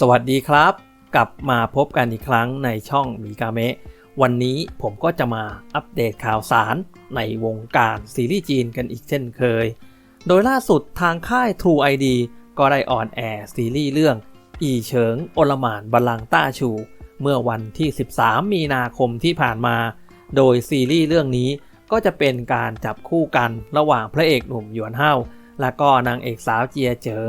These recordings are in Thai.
สวัสดีครับ กลับมาพบกันอีกครั้งในช่องมีกาเมะวันนี้ผมก็จะมาอัปเดตข่าวสารในวงการซีรีส์จีนกันอีกเช่นเคย โดยล่าสุดทางค่าย True ID ก็ได้ออนแอร์ซีรีส์เรื่อง อีเฉิงโอลมานบัลลังต้าชู เมื่อวันที่ 13 มีนาคมที่ผ่านมา โดยซีรีส์เรื่องนี้ก็จะเป็นการจับคู่กันระหว่างพระเอกหนุ่มหยวนเฮาและก็นางเอกสาวเจียเจ๋อ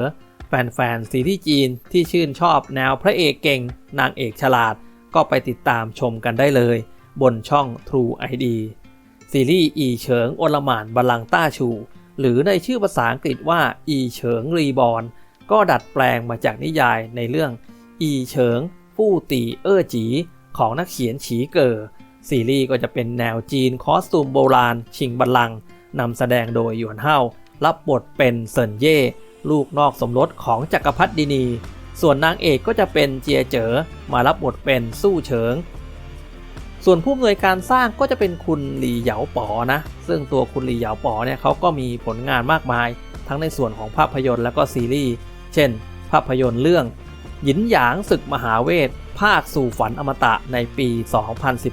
แฟนๆซีรีส์จีนที่ชื่นชอบแนวพระเอกเก่ง นางเอกฉลาด ก็ไปติดตามชมกันได้เลย บนช่อง True ID ซีรีส์อีเฉิงโอลมานบัลลังต้าชู หรือในชื่อภาษาอังกฤษว่าอีเฉิงรีบอนก็ดัดแปลงมาจากนิยายในเรื่องอีเฉิงฟู่ตีเอ้อจี ของนักเขียนฉีเกอซีรีส์ก็จะเป็นแนวจีนคอสตูมโบราณ ชิงบัลลังนำแสดงโดยหยวนเฮารับบทเป็นเซินเย่ ลูกนอกสมรสของจักรพรรดินี ส่วนนางเอกก็จะเป็นเจียเจ๋อมารับบทเป็นสู้เฉิง ส่วนผู้อำนวยการสร้างก็จะเป็นคุณหลี่เหยาป๋อนะ ซึ่งตัวคุณหลี่เหยาป๋อเนี่ยเขาก็มีผลงานมากมาย ทั้งในส่วนของภาพยนตร์และก็ซีรีส์ เช่น ภาพยนตร์เรื่อง หยินหยางศึกมหาเวท ภาคสู่ฝันอมตะในปี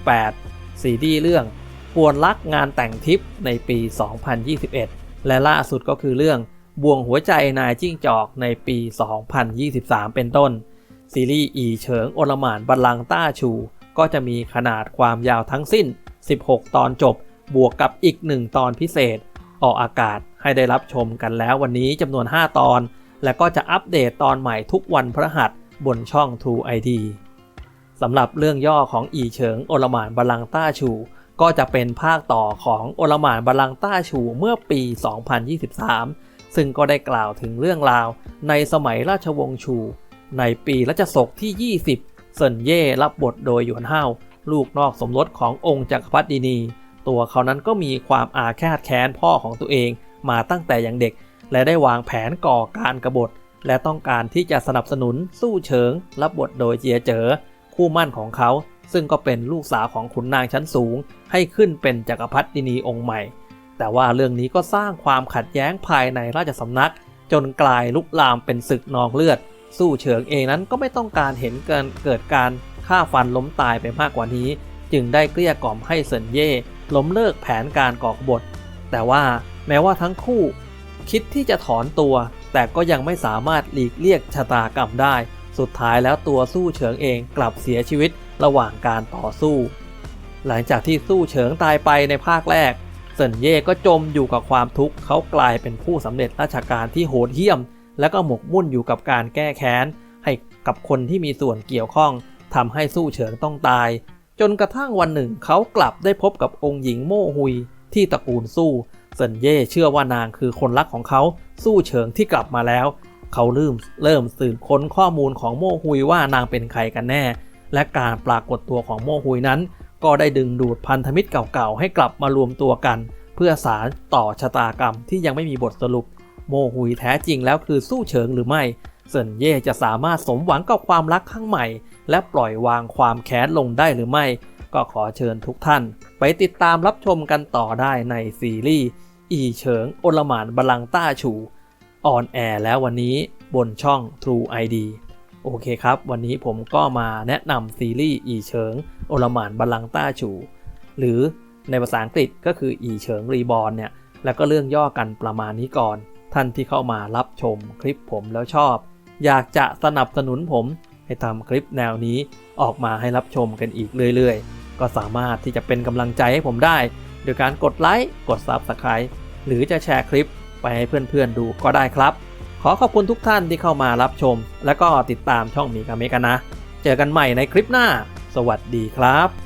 2018 ซีรีส์เรื่องปวนรักงานแต่งทิพย์ในปี 2021 และล่าสุดก็คือเรื่อง บ่วงหัวใจนายจิ้งจอกในปี 2023 เป็นต้น ซีรีส์อีเฉิงโอลมานบัลลังต้าชู ก็จะมีขนาดความยาวทั้งสิ้น 16 ตอนจบบวกกับอีก 1 ตอนพิเศษ ออกอากาศให้ได้รับชมกันแล้ววันนี้จำนวน 5 ตอน และก็จะอัปเดตตอนใหม่ทุกวันพฤหัสบนช่อง True ID สำหรับเรื่องย่อของอีเฉิงโอลมานบัลลังต้าชู ก็จะเป็นภาคต่อของโอลมานบัลลังต้าชูเมื่อปี 2023 ซึ่งก็ได้กล่าวถึงเรื่องราวในสมัยราชวงศ์ชู ในปีรัชศกที่ 20 เซินเย่รับบทโดยหยวนเฮาลูกนอกสมรสขององค์จักรพรรดินี ตัวเขานั้นก็มีความอาฆาตแค้นพ่อของตัวเองมาตั้งแต่อยังเด็ก และได้วางแผนก่อการกรบฏ และต้องการที่จะสนับสนุนสู้เฉิง รับบทโดยเจียเจ๋อคู่มั่นของเขา ซึ่งก็เป็นลูกสาวของขุนนางชั้นสูง ให้ขึ้นเป็นจักรพรรดินีองค์ใหม่ แต่ว่าเรื่องนี้ก็สร้างความขัดแย้งภายในราชสำนัก จนกลายลุกลามเป็นศึกนองเลือด สู้เฉิงเองนั้นก็ไม่ต้องการเห็นเกินเกิดการฆ่าฟันล้มตายไปมากกว่านี้ จึงได้เกลี้ยกล่อมให้เซินเย่ล้มเลิกแผนการก่อกบฏ แต่ว่าแม้ว่าทั้งคู่ คิดที่จะถอนตัว แต่ก็ยังไม่สามารถหลีกเลี่ยงชะตากรรมได้ สุดท้ายแล้วตัวสู้เฉิงเองกลับเสียชีวิตระหว่างการต่อสู้ หลังจากที่สู้เฉิงตายไปในภาคแรก เซินเย่ก็จมอยู่กับความทุกข์เขากลายเป็นผู้สำเร็จราชการที่โหดเหี้ยม และก็หมกมุ่นอยู่กับการแก้แค้น ให้กับคนที่มีส่วนเกี่ยวข้องทำให้สู้เฉิงต้องตาย จนกระทั่งวันหนึ่งเขากลับได้พบกับองค์หญิงโม่ฮุย ที่ตระกูลสู้เซินเย่เชื่อว่านางคือคนรักของเขาสู้เฉิงที่กลับมาแล้ว เขาเริ่มเริ่มสืบค้นข้อมูลของโม่ฮุยว่านางเป็นใครกันแน่ และการปรากฏตัวของโม่ฮุยนั้น ก็ได้ดึงดูดพันธมิตรเก่าๆ ให้กลับมารวมตัวกัน เพื่อสารต่อชะตากรรมที่ยังไม่มีบทสรุป โมหุยแท้จริงแล้วคือสู้เฉิงหรือไม่เซินเย่จะสามารถสมหวังกับความรักครั้งใหม่ และปล่อยวางความแค้นลงได้หรือไม่ ก็ขอเชิญทุกท่าน ไปติดตามรับชมกันต่อได้ในซีรีส์อีเฉิงโอลหมานบลังต้าชูออนแอร์แล้ววันนี้บนช่อง True ID โอเคครับ วันนี้ผมก็มาแนะนำซีรีส์อีเฉิงโอลมานบัลลังต้าชูหรือในภาษาอังกฤษก็คืออีเฉิงรีบอร์นเนี่ย แล้วก็เรื่องย่อกันประมาณนี้ก่อน ท่านที่เข้ามารับชมคลิปผมแล้วชอบ อยากจะสนับสนุนผมให้ทำคลิปแนวนี้ออกมาให้รับชมกันอีกเรื่อยๆ ก็สามารถที่จะเป็นกำลังใจให้ผมได้ โดยการกดไลค์ กด Subscribe หรือจะแชร์คลิปไปให้เพื่อนๆดูก็ได้ครับ ขอขอบคุณทุกท่านที่เข้ามารับชม และก็ติดตามช่องมีกาเมกันนะ เจอกันใหม่ในคลิปหน้า สวัสดีครับ